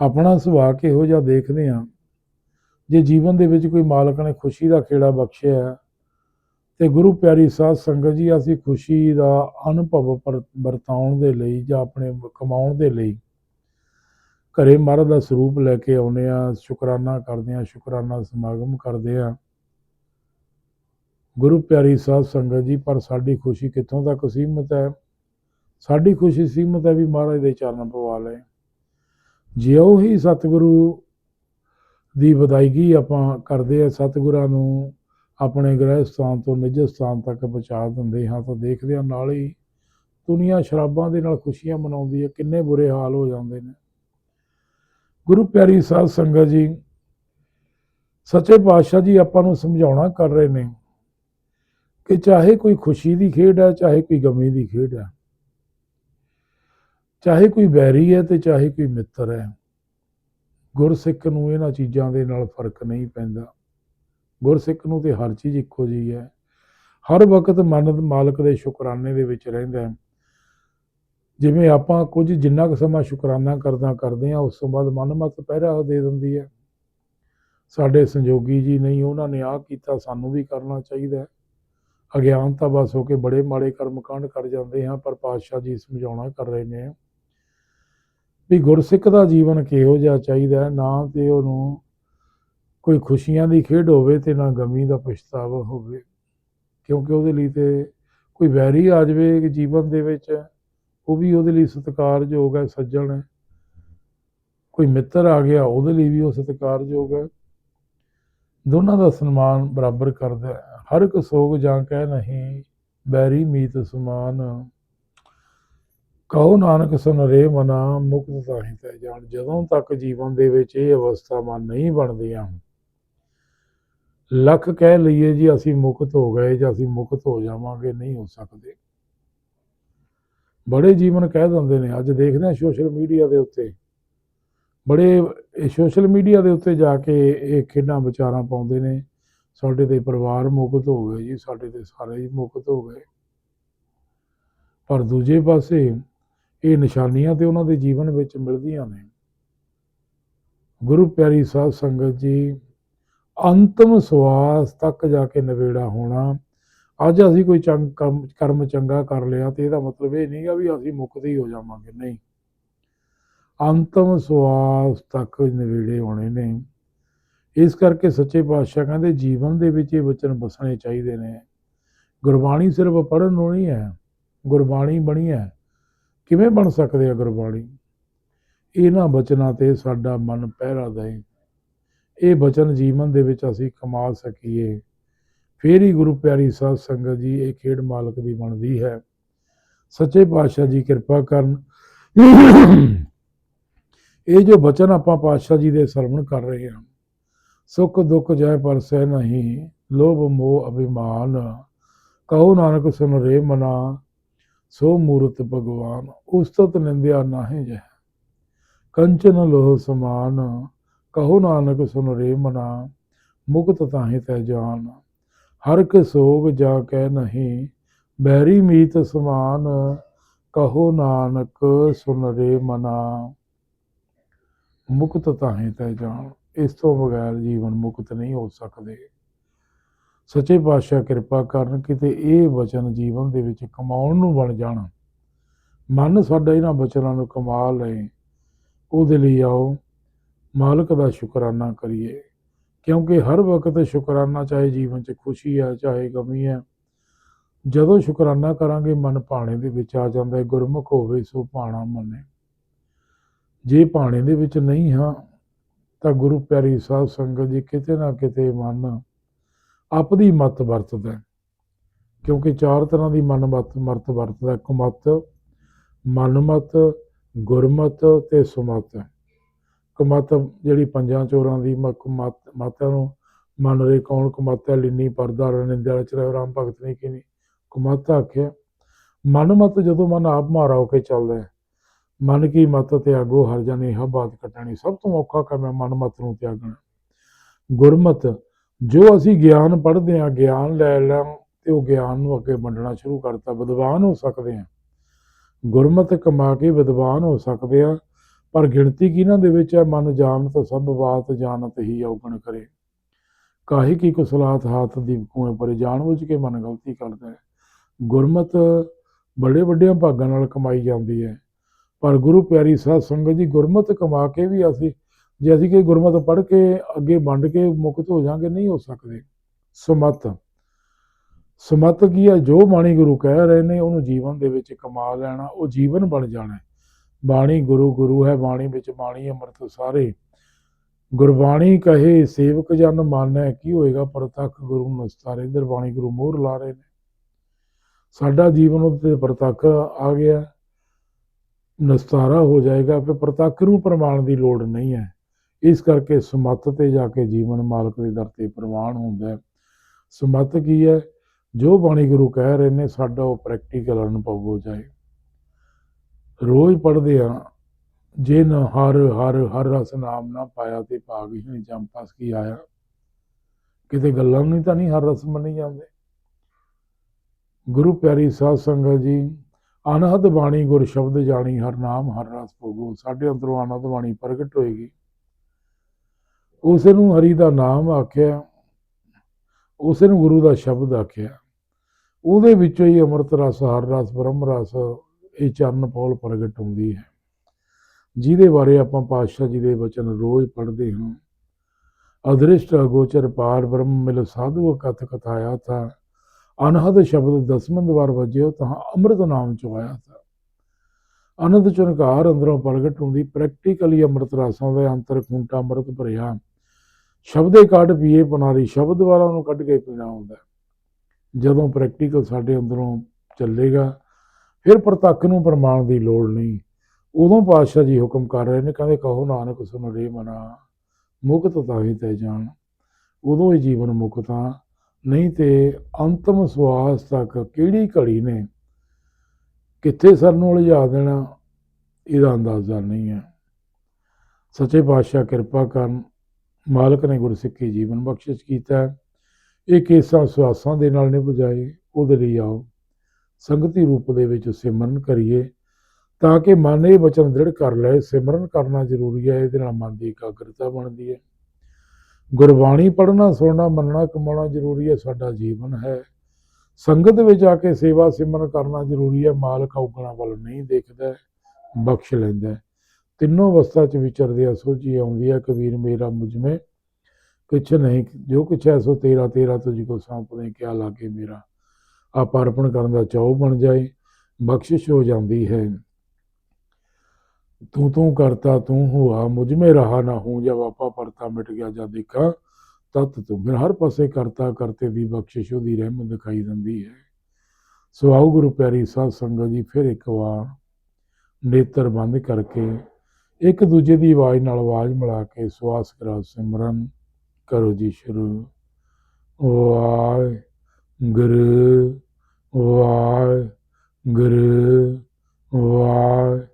ਆਪਣਾ ਸੁਭਾਅ ਕਿਹੋ ਜਿਹਾ ਦੇਖਦੇ ਆ ਜੇ ਜੀਵਨ ਦੇ ਵਿੱਚ ਕੋਈ ਮਾਲਕ ਨੇ ਖੁਸ਼ੀ ਦਾ ਖੇੜਾ ਬਖਸ਼ਿਆ ਤੇ ਗੁਰੂ ਪਿਆਰੀ ਸਾਧ ਸੰਗਤ ਜੀ, ਅਸੀਂ ਖੁਸ਼ੀ ਦਾ ਅਨੁਭਵ ਵਰਤਾਉਣ ਦੇ ਲਈ ਜਾਂ ਆਪਣੇ ਕਮਾਉਣ ਦੇ ਲਈ ਘਰੇ ਮਹਾਰਾਜ ਦਾ ਸਰੂਪ ਲੈ ਕੇ ਆਉਨੇ ਆ ਸ਼ੁਕਰਾਨਾ ਕਰਦੇ ਆ ਸ਼ੁਕਰਾਨਾ ਸਮਾਗਮ ਕਰਦੇ ਆ ਗੁਰੂ ਪਿਆਰੀ ਸਾਧ ਸੰਗਤ ਜੀ, ਪਰ ਸਾਡੀ ਖੁਸ਼ੀ ਕਿੱਥੋਂ ਤੱਕ ਸੀਮਤ ਹੈ? ਸਾਡੀ ਖੁਸ਼ੀ ਸੀਮਤ ਹੈ ਵੀ ਮਹਾਰਾਜ ਦੇ ਚਰਨ ਪਵਾ ਲੈ ਜਿਉਂ ਹੀ ਸਤਿਗੁਰੂ ਦੀ ਵਧਾਈਗੀ ਆਪਾਂ ਕਰਦੇ ਆ ਸਤਿਗੁਰਾਂ ਨੂੰ ਆਪਣੇ ਗ੍ਰਹਿ ਸਥਾਨ ਤੋਂ ਨਿੱਜ ਸਥਾਨ ਤੱਕ ਪਹੁੰਚਾ ਦਿੰਦੇ ਹਾਂ ਤਾਂ ਦੇਖਦੇ ਹਾਂ ਨਾਲ ਹੀ ਦੁਨੀਆ ਸ਼ਰਾਬਾਂ ਦੇ ਨਾਲ ਖੁਸ਼ੀਆਂ ਮਨਾਉਂਦੀ ਹੈ, ਕਿੰਨੇ ਬੁਰੇ ਹਾਲ ਹੋ ਜਾਂਦੇ ਨੇ। ਗੁਰੂ ਪਿਆਰੀ ਸਾਧ ਸੰਗਤ ਜੀ, ਸੱਚੇ ਪਾਤਸ਼ਾਹ ਜੀ ਆਪਾਂ ਨੂੰ ਸਮਝਾਉਣਾ ਕਰ ਰਹੇ ਨੇ ਕਿ ਚਾਹੇ ਕੋਈ ਖੁਸ਼ੀ ਦੀ ਖੇਡ ਹੈ, ਚਾਹੇ ਕੋਈ ਗਮੀ ਦੀ ਖੇਡ ਹੈ, ਚਾਹੇ ਕੋਈ ਬੈਰੀ ਹੈ ਤੇ ਚਾਹੇ ਕੋਈ ਮਿੱਤਰ ਹੈ, ਗੁਰਸਿੱਖ ਨੂੰ ਇਹਨਾਂ ਚੀਜ਼ਾਂ ਦੇ ਨਾਲ ਫ਼ਰਕ ਨਹੀਂ ਪੈਂਦਾ। ਗੁਰਸਿੱਖ ਨੂੰ ਤੇ ਹਰ ਚੀਜ਼ ਇੱਕੋ ਜਿਹੀ ਹੈ। ਹਰ ਵਕਤ ਮਨ ਮਾਲਕ ਦੇ ਸ਼ੁਕਰਾਨੇ ਦੇ ਵਿੱਚ ਰਹਿੰਦਾ ਹੈ। ਜਿਵੇਂ ਆਪਾਂ ਕੁਝ ਜਿੰਨਾ ਕੁ ਸਮਾਂ ਸ਼ੁਕਰਾਨਾ ਕਰਦਾ ਕਰਦੇ ਆ ਉਸ ਤੋਂ ਬਾਅਦ ਮਨ ਮਤ ਪਹਿਰਾ ਦੇ ਦਿੰਦੀ ਹੈ। ਸਾਡੇ ਸੰਜੋਗੀ ਜੀ ਨਹੀਂ, ਉਹਨਾਂ ਨੇ ਆਹ ਕੀਤਾ, ਸਾਨੂੰ ਵੀ ਕਰਨਾ ਚਾਹੀਦਾ ਅਗਿਆਨਤਾ ਬਸ ਹੋ ਕੇ ਬੜੇ ਮਾੜੇ ਕਰਮ ਕਾਂਡ ਕਰ ਜਾਂਦੇ ਹਾਂ, ਪਰ ਪਾਤਸ਼ਾਹ ਜੀ ਸਮਝਾਉਣਾ ਕਰ ਰਹੇ ਨੇ। ਵੀ ਗੁਰਸਿੱਖ ਦਾ ਜੀਵਨ ਕਿਹੋ ਜਿਹਾ ਚਾਹੀਦਾ ਨਾ ਤੇ ਉਹਨੂੰ ਕੋਈ ਖੁਸ਼ੀਆਂ ਦੀ ਖੇਡ ਹੋਵੇ ਤੇ ਨਾ ਗਮੀ ਦਾ ਪਛਤਾਵਾ ਹੋਵੇ। ਕਿਉਂਕਿ ਉਹਦੇ ਲਈ ਤੇ ਕੋਈ ਵੈਰੀ ਆ ਜਾਵੇ ਕਿ ਜੀਵਨ ਦੇ ਵਿੱਚ, ਉਹ ਵੀ ਉਹਦੇ ਲਈ ਸਤਿਕਾਰਯੋਗ ਹੈ, ਸੱਜਣ ਹੈ। ਕੋਈ ਮਿੱਤਰ ਆ ਗਿਆ, ਉਹਦੇ ਲਈ ਵੀ ਉਹ ਸਤਿਕਾਰਯੋਗ ਹੈ। ਦੋਨਾਂ ਦਾ ਸਨਮਾਨ ਬਰਾਬਰ ਕਰਦਾ ਹੈ। ਹਰ ਇੱਕ ਸੋਗ ਜਾਂ ਕਹਿ ਨਹੀਂ, ਬੈਰੀ ਮੀਤ ਸਮਾਨ। ਕਹੋ ਨਾਨਕ ਸੁਨ ਰੇ ਮਨਾ, ਮੁਕਤ ਤਾਹੀਂ ਤੈ ਜਾਣ। ਜਦੋਂ ਤੱਕ ਜੀਵਨ ਦੇ ਵਿੱਚ ਇਹ ਅਵਸਥਾਵਾਂ ਨਹੀਂ ਬਣਦੀਆਂ, ਲੱਖ ਕਹਿ ਲਈਏ ਜੀ ਅਸੀਂ ਮੁਕਤ ਹੋ ਗਏ ਜਾਂ ਅਸੀਂ ਮੁਕਤ ਹੋ ਜਾਵਾਂਗੇ, ਨਹੀਂ ਹੋ ਸਕਦੇ। ਬੜੇ ਜੀਵਨ ਕਹਿ ਦਿੰਦੇ ਨੇ, ਅੱਜ ਦੇਖਦੇ ਹਾਂ ਸੋਸ਼ਲ ਮੀਡੀਆ ਦੇ ਉੱਤੇ। ਬੜੇ ਸੋਸ਼ਲ ਮੀਡੀਆ ਦੇ ਉੱਤੇ ਜਾ ਕੇ ਇਹ ਖੇਡਾਂ ਵਿਚਾਰਾਂ ਪਾਉਂਦੇ ਨੇ। ਸਾਡੇ ਤੇ ਪਰਿਵਾਰ ਮੁਕਤ ਹੋ ਗਏ ਜੀ, ਸਾਡੇ ਤੇ ਸਾਰੇ ਹੀ ਮੁਕਤ ਹੋ ਗਏ। ਪਰ ਦੂਜੇ ਪਾਸੇ ਇਹ ਨਿਸ਼ਾਨੀਆਂ ਤੇ ਉਹਨਾਂ ਦੇ ਜੀਵਨ ਵਿੱਚ ਮਿਲਦੀਆਂ ਨੇ। ਗੁਰੂ ਪਿਆਰੀ ਸਾਧ ਸੰਗਤ ਜੀ, ਅੰਤਮ ਸਵਾਸ ਤੱਕ ਜਾ ਕੇ ਨਵੇੜਾ ਹੋਣਾ, ਅੱਜ ਅਸੀਂ ਕੋਈ ਚੰਗ ਕੰਮ, ਕਰਮ ਚੰਗਾ ਕਰ ਲਿਆ ਤੇ ਇਹਦਾ ਮਤਲਬ ਇਹ ਨਹੀਂ ਨਹੀਂਗਾ ਵੀ ਅਸੀਂ ਮੁਕਤ ਹੀ ਹੋ ਜਾਵਾਂਗੇ, ਨਹੀਂ। ਅੰਤਮ ਸਵਾਸ ਤੱਕ ਨਵੇੜੇ ਹੋਣੇ ਨੇ। ਇਸ ਕਰਕੇ ਸੱਚੇ ਪਾਤਸ਼ਾਹ ਕਹਿੰਦੇ ਜੀਵਨ ਦੇ ਵਿੱਚ ਇਹ ਵਚਨ ਬਸਣੇ ਚਾਹੀਦੇ ਨੇ। ਗੁਰਬਾਣੀ ਸਿਰਫ ਪੜ੍ਹਨ ਨੂੰ ਨਹੀਂ ਹੈ, ਗੁਰਬਾਣੀ ਬਣੀ ਹੈ। ਕਿਵੇਂ ਬਣ ਸਕਦੇ ਆ ਗੁਰਬਾਣੀ? ਇਹਨਾਂ ਬਚਨਾਂ ਤੇ ਸਾਡਾ ਮਨ ਪਹਿਰਾ ਦੇ ਇਹ ਬਚਨ ਜੀਵਨ ਦੇ ਵਿੱਚ ਅਸੀਂ ਕਮਾ ਸਕੀਏ। ਫੇਰ ਹੀ ਗੁਰੂ ਪਿਆਰੀ ਸਾਧ ਸੰਗਤ ਜੀ, ਇਹ ਖੇਡ ਮਾਲਕ ਦੀ ਬਣਦੀ ਹੈ। ਸੱਚੇ ਪਾਤਸ਼ਾਹ ਜੀ ਕਿਰਪਾ ਕਰਨ। ਇਹ ਜੋ ਬਚਨ ਆਪਾਂ ਪਾਤਸ਼ਾਹ ਜੀ ਦੇ ਸਰਵਣ ਕਰ ਰਹੇ ਹਾਂ ਸੁਖ ਦੁਖ ਜੈ ਪਰਸੈ ਨਹੀਂ, ਲੋਭ ਮੋਹ ਅਭਿਮਾਨ, ਕਹੋ ਨਾਨਕ ਸੁਨ ਰੇ ਮਨਾ, ਸੋ ਮੂਰਤ ਭਗਵਾਨ, ਉਸਤਤ ਨਿੰਦਿਆ ਨਾਹਿ ਜੈ ਕੰਚਨ ਲੋਹ ਸਮਾਨ, ਕਹੋ ਨਾਨਕ ਸੁਨ ਰੇ ਮਨਾ, ਮੁਕਤ ਤਾਹਿ ਤੈ ਜਾਨ। ਹਰ ਕ ਸੋਗ ਜਾ ਕੈ ਨਹੀਂ, ਬੈਰੀ ਮੀਤ ਸਮਾਨ, ਕਹੋ ਨਾਨਕ ਸੁਨ ਰੇ ਮਨਾ, ਮੁਕਤ ਤਾਹੀ ਤੈ ਜਾਨ। ਇਸ ਤੋਂ ਬਗੈਰ ਜੀਵਨ ਮੁਕਤ ਨਹੀਂ ਹੋ ਸਕਦੇ। ਸੱਚੇ ਪਾਤਸ਼ਾਹ ਕਿਰਪਾ ਕਰਨ ਕਿਤੇ ਇਹ ਵਚਨ ਜੀਵਨ ਦੇ ਵਿੱਚ ਕਮਾਉਣ ਨੂੰ ਬਣ ਜਾਣ। ਮਨ ਸਾਡਾ ਇਹਨਾਂ ਵਚਨਾਂ ਨੂੰ ਕਮਾ ਲਏ। ਉਹਦੇ ਲਈ ਆਓ, ਮਾਲਕ ਦਾ ਸ਼ੁਕਰਾਨਾ ਕਰੀਏ। ਕਿਉਂਕਿ ਹਰ ਵਕਤ ਸ਼ੁਕਰਾਨਾ ਚਾਹੇ ਜੀਵਨ 'ਚ ਖੁਸ਼ੀ ਹੈ, ਚਾਹੇ ਗਮੀ ਹੈ। ਜਦੋਂ ਸ਼ੁਕਰਾਨਾ ਕਰਾਂਗੇ, ਮਨ ਭਾਣੇ ਦੇ ਵਿੱਚ ਆ ਜਾਂਦਾ ਹੈ, ਗੁਰਮੁਖ ਹੋਵੇ ਸੋ ਭਾਣਾ ਮੰਨੇ। ਜੇ ਭਾਣੇ ਦੇ ਵਿੱਚ ਨਹੀਂ ਹਾਂ ਤਾਂ ਗੁਰੂ ਪਿਆਰੀ ਸਾਧ ਸੰਗਤ ਜੀ ਕਿਤੇ ਨਾ ਕਿਤੇ ਮਨ ਆਪਦੀ ਮਤ ਵਰਤਦਾ ਕਿਉਂਕਿ ਚਾਰ ਤਰ੍ਹਾਂ ਦੀ ਮਨ ਮਤ ਮਰਤ ਵਰਤਦਾ ਹੈ। ਕੁਮਤ ਮਨਮਤ ਗੁਰਮਤ ਤੇ ਸੁਮਤ ਕੁਮਤ ਜਿਹੜੀ ਪੰਜਾਂ ਚੋਰਾਂ ਦੀ ਮ- ਕੁਮਤ ਮਾਤਾ ਨੂੰ ਮੰਨ ਰੇ ਕੌਣ ਕੁਮਤ ਹੈ, ਲਿੰਨੀ ਪਰਦਾ ਰਨਿੰਦਿਆ ਚ ਰਹਿ ਰਾਮ ਭਗਤ ਨੇ ਕਿਨੀ ਕੁਮਤ ਆਖਿਆ। ਮਨਮਤ ਜਦੋਂ ਮਨ ਆਪ ਮਾਰਾ ਹੋ ਕੇ ਚੱਲਦਾ ਹੈ ਮਨ ਕੀ ਮਤ ਤਿਆਗੋ ਹਰ ਜਨੇ ਹ ਬਾਤ ਕਟਣੀ। ਸਭ ਤੋਂ ਔਖਾ ਕੰਮ ਹੈ ਮਨ ਮਨਮਤ ਨੂੰ ਤਿਆਗਣਾ। ਗੁਰਮਤ, ਜੋ ਅਸੀਂ ਗਿਆਨ ਪੜ੍ਹਦੇ ਹਾਂ, ਗਿਆਨ ਲੈ ਲੈ ਤੇ ਉਹ ਗਿਆਨ ਨੂੰ ਅੱਗੇ ਵੰਡਣਾ ਸ਼ੁਰੂ ਕਰਤਾ, ਵਿਦਵਾਨ ਹੋ ਸਕਦੇ ਹਾਂ। ਗੁਰਮਤ ਕਮਾ ਕੇ ਵਿਦਵਾਨ ਹੋ ਸਕਦੇ ਆ ਪਰ ਗਿਣਤੀ ਕਿਹਨਾਂ ਦੇ ਵਿੱਚ ਹੈ? ਮਨ ਜਾਣਤ, ਸਭ ਬਾਤ ਜਾਣਤ ਹੀ ਔਗਣ ਕਰੇ। ਕਾਹੀ ਕੀ ਕੁਸਲਾਤ ਹਾਥ ਦੀਪ ਕੁਐ ਪਰ ਜਾਣ ਬੁੱਝ ਕੇ ਮਨ ਗਲਤੀ ਕਰਦਾ ਹੈ। ਗੁਰਮਤ ਬੜੇ ਵੱਡਿਆਂ ਭਾਗਾਂ ਨਾਲ ਕਮਾਈ ਜਾਂਦੀ ਹੈ। ਪਰ ਗੁਰੂ ਪਿਆਰੀ ਸਾਧ ਸੰਗਤ ਜੀ, ਗੁਰਮਤ ਕਮਾ ਕੇ ਵੀ ਅਸੀਂ, ਜੇ ਅਸੀਂ ਕਿ ਗੁਰਮਤ ਪੜ੍ਹ ਕੇ ਅੱਗੇ ਵੰਡ ਕੇ ਮੁਕਤ ਹੋ ਜਾਾਂਗੇ, ਨਹੀਂ ਹੋ ਸਕਦੇ। ਸੁਮਤ। ਸੁਮਤ ਕੀ ਹੈ? ਜੋ ਬਾਣੀ ਗੁਰੂ ਕਹਿ ਰਹੇ ਨੇ, ਉਹਨੂੰ ਜੀਵਨ ਦੇ ਵਿੱਚ ਕਮਾ ਲੈਣਾ, ਉਹ ਜੀਵਨ ਬਣ ਜਾਣਾ। ਬਾਣੀ ਗੁਰੂ ਗੁਰੂ ਹੈ, ਬਾਣੀ ਵਿੱਚ ਬਾਣੀ ਅੰਮ੍ਰਿਤ ਸਾਰੇ। ਗੁਰਬਾਣੀ ਕਹੇ, ਸੇਵਕ ਜਨ ਮਾਨੈ, ਕੀ ਹੋਏਗਾ ਪ੍ਰਤੱਖ ਗੁਰੂ ਨਸਤਾਰੇ? ਇਧਰ ਗੁਰੂ ਮੋਹਰ ਲਾ ਰਹੇ ਨੇ। ਸਾਡਾ ਜੀਵਨ ਉੱਤੇ ਪ੍ਰਤੱਖ ਆ ਗਿਆ। ਨਸਤਾਰਾ ਹੋ ਜਾਏਗਾ ਫਿਰ ਪ੍ਰਤੱਖ ਨੂੰ ਪ੍ਰਮਾਣ ਦੀ ਲੋੜ ਨਹੀਂ ਹੈ। ਇਸ ਕਰਕੇ ਸਮੱਤ ਤੇ ਜਾ ਕੇ ਜੀਵਨ ਮਾਲਕ ਦੇ ਦਰ ਤੇ ਪ੍ਰਵਾਨ ਹੁੰਦਾ ਹੈ। ਸਮੱਤ ਕੀ ਹੈ? ਜੋ ਬਾਣੀ ਗੁਰੂ ਕਹਿ ਰਹੇ ਨੇ, ਸਾਡਾ ਉਹ ਪ੍ਰੈਕਟੀਕਲ ਅਨੁਭਵ ਹੋ ਜਾਏ। ਰੋਜ਼ ਪੜ੍ਹਦੇ ਆ ਜੇ ਨਾ ਹਰ ਹਰ ਹਰ ਰਸ ਨਾਮ ਨਾ ਪਾਇਆ ਤੇ ਭਾਗ ਹੀ ਨਹੀਂ ਜੰਪਸ ਕੀ ਆਇਆ। ਕਿਤੇ ਗੱਲਾਂ ਨੂੰ ਤਾਂ ਨਹੀਂ ਹਰ ਰਸ ਮੰਨੀ ਜਾਂਦੇ। ਗੁਰੂ ਪਿਆਰੀ ਸਾਧ ਸੰਗਤ ਜੀ ਅਨਹਦ ਬਾਣੀ ਗੁਰ ਸ਼ਬਦ ਜਾਣੀ ਹਰ ਨਾਮ, ਹਰ ਰਸ ਭੋਗੋ। ਸਾਡੇ ਅੰਦਰੋਂ ਅਨਹਦ ਬਾਣੀ ਪ੍ਰਗਟ ਹੋਏਗੀ। ਉਸੇ ਨੂੰ ਹਰੀ ਦਾ ਨਾਮ ਆਖਿਆ। ਉਸੇ ਨੂੰ ਗੁਰੂ ਦਾ ਸ਼ਬਦ ਆਖਿਆ। ਉਹਦੇ ਵਿੱਚੋਂ ਹੀ ਅੰਮ੍ਰਿਤ ਰਸ, ਹਰ ਰਸ, ਬ੍ਰਹਮ ਰਸ, ਇਹ ਚਰਨ ਪੌਲ ਪ੍ਰਗਟ ਹੁੰਦੀ ਹੈ। ਜਿਹਦੇ ਬਾਰੇ ਆਪਾਂ ਪਾਤਸ਼ਾਹ ਜੀ ਦੇ ਬਚਨ ਰੋਜ਼ ਪੜ੍ਹਦੇ ਹਾਂ। ਅਦ੍ਰਿਸ਼ਟ ਅਗੋਚਰ ਪਾਰ ਬ੍ਰਹਮ ਮਿਲ ਸਾਧੂ ਕਥ ਕਥਾਇਆ ਥਾ। ਅਨਹਦ ਸ਼ਬਦ ਦਸਮੰਦ ਵਾਰ ਵਜਿਓ ਤਾਂ ਅੰਮ੍ਰਿਤ ਨਾਮ ਚ ਆਇਆ ਥਾ ਅਨੰਦ ਚਨਕਾਰ ਅੰਦਰੋਂ ਪ੍ਰਗਟ ਹੁੰਦੀ ਪ੍ਰੈਕਟੀਕਲੀ ਅੰਮ੍ਰਿਤ ਰਸਾਂ ਦੇ ਅੰਤਰ ਖੂੰਟਾ ਅੰਮ੍ਰਿਤ ਭਰਿਆ। ਸ਼ਬਦੇ ਕੱਢ ਪੀਏ ਪਨਾਰੀ, ਸ਼ਬਦ ਵਾਲਾ ਨੂੰ ਕੱਢ ਕੇ ਪੀਣਾ ਹੁੰਦਾ। ਜਦੋਂ ਪ੍ਰੈਕਟੀਕਲ ਸਾਡੇ ਅੰਦਰੋਂ ਚੱਲੇਗਾ, ਫਿਰ ਪ੍ਰਤੱਖ ਨੂੰ ਪ੍ਰਮਾਣ ਦੀ ਲੋੜ ਨਹੀਂ। ਉਦੋਂ ਪਾਤਸ਼ਾਹ ਜੀ ਹੁਕਮ ਕਰ ਰਹੇ ਨੇ, ਕਹਿੰਦੇ, ਕਹੋ ਨਾਨਕ ਸੁਣ ਰੇ ਮਨਾ, ਮੁਕਤ ਤਾਂ ਹੀ ਤੇ ਜਾਣ ਉਦੋਂ ਹੀ ਜੀਵਨ ਮੁਕਤਾ ਨਹੀਂ ਤੇ ਅੰਤਮ ਸਵਾਸ ਤੱਕ ਕਿਹੜੀ ਘੜੀ ਨੇ? ਕਿੱਥੇ ਸਾਨੂੰ ਉਲਝਾ ਦੇਣਾ? ਇਹਦਾ ਅੰਦਾਜ਼ਾ ਨਹੀਂ ਹੈ। ਸੱਚੇ ਪਾਤਸ਼ਾਹ ਕਿਰਪਾ ਕਰਨ ਮਾਲਕ ਨੇ ਗੁਰਸਿੱਖੀ ਜੀਵਨ ਬਖਸ਼ਿਸ਼ ਕੀਤਾ। ਇਹ ਕੇਸਾਂ ਸਵਾਸਾਂ ਦੇ ਨਾਲ ਨਹੀਂ ਬੁਝਾਏ ਉਹਦੇ ਲਈ ਆਓ, ਸੰਗਤੀ ਰੂਪ ਦੇ ਵਿੱਚ ਸਿਮਰਨ ਕਰੀਏ, ਤਾਂ ਕਿ ਮਨ ਇਹ ਬਚਨ ਦ੍ਰਿੜ ਕਰ ਲਏ, ਸਿਮਰਨ ਕਰਨਾ ਜ਼ਰੂਰੀ ਹੈ। ਇਹਦੇ ਨਾਲ ਮਨ ਦੀ ਇਕਾਗਰਤਾ ਬਣਦੀ ਹੈ। ਗੁਰਬਾਣੀ ਪੜ੍ਹਨਾ, ਸੁਣਨਾ, ਮੰਨਣਾ, ਕਮਾਉਣਾ ਜ਼ਰੂਰੀ ਹੈ, ਸਾਡਾ ਜੀਵਨ ਹੈ। ਸੰਗਤ ਵਿੱਚ ਆ ਕੇ ਸੇਵਾ ਸਿਮਰਨ ਕਰਨਾ ਜ਼ਰੂਰੀ ਹੈ, ਮਾਲਕ ਔਗਣਾ ਵੱਲ ਨਹੀਂ ਦੇਖਦਾ, ਬਖਸ਼ ਲੈਂਦਾ ਹੈ। ਤਿੰਨੋਂ ਅਵਸਥਾ ਚ ਵਿਚਰਦੇ ਆ ਸੋਝੀ ਆਉਂਦੀ ਹੈ ਕਬੀਰ ਮੇਰਾ ਮੁਝਮੇ, ਕੁਛ ਨਹੀਂ, ਜੋ ਕੁਛ ਹੈ ਸੋ ਤੇਰਾ ਤੇਰਾ ਤੁਝ ਕੋ ਸੌਂਪਦੇ ਕਿਆ ਲਾਗੇ ਮੇਰਾ। ਆਪ ਅਰਪਣ ਕਰਨ ਦਾ ਚਾਉ ਬਣ ਜਾਏ, ਬਖਸ਼ਿਸ਼ ਹੋ ਜਾਂਦੀ ਹੈ। ਤੂੰ ਤੂੰ ਕਰਤਾ, ਤੂੰ ਹੁਆ, ਮੁਝ ਮੇ ਰਹਾ ਨਾ ਹੂੰ ਜਬ ਆਪਾ ਪਰਤਾ ਮਿਟ ਗਿਆ ਜਦ ਦੇਖਾ, ਤਤ ਤੂੰ ਫਿਰ ਹਰ ਪਾਸੇ ਕਰਤਾ, ਕਰਤੇ ਦੀ ਬਖਸ਼ਿਸ਼ ਉਹਦੀ ਰਹਿਮਤ ਦਿਖਾਈ ਦਿੰਦੀ ਹੈ। ਸੋ ਆਓ ਗੁਰੂ ਪਿਆਰੀ ਸਾਧ ਸੰਗਤ ਜੀ, ਫਿਰ ਇੱਕ ਵਾਰ ਨੇਤਰ ਬੰਦ ਕਰਕੇ ਇੱਕ ਦੂਜੇ ਦੀ ਆਵਾਜ਼ ਨਾਲ ਆਵਾਜ਼ ਮਿਲਾ ਕੇ ਸਵਾਸ ਕਰਾ ਸਿਮਰਨ ਕਰੋ ਜੀ ਸ਼ੁਰੂ। ਵਾਹਿ ਗੁਰੂ, ਵਾਹਿ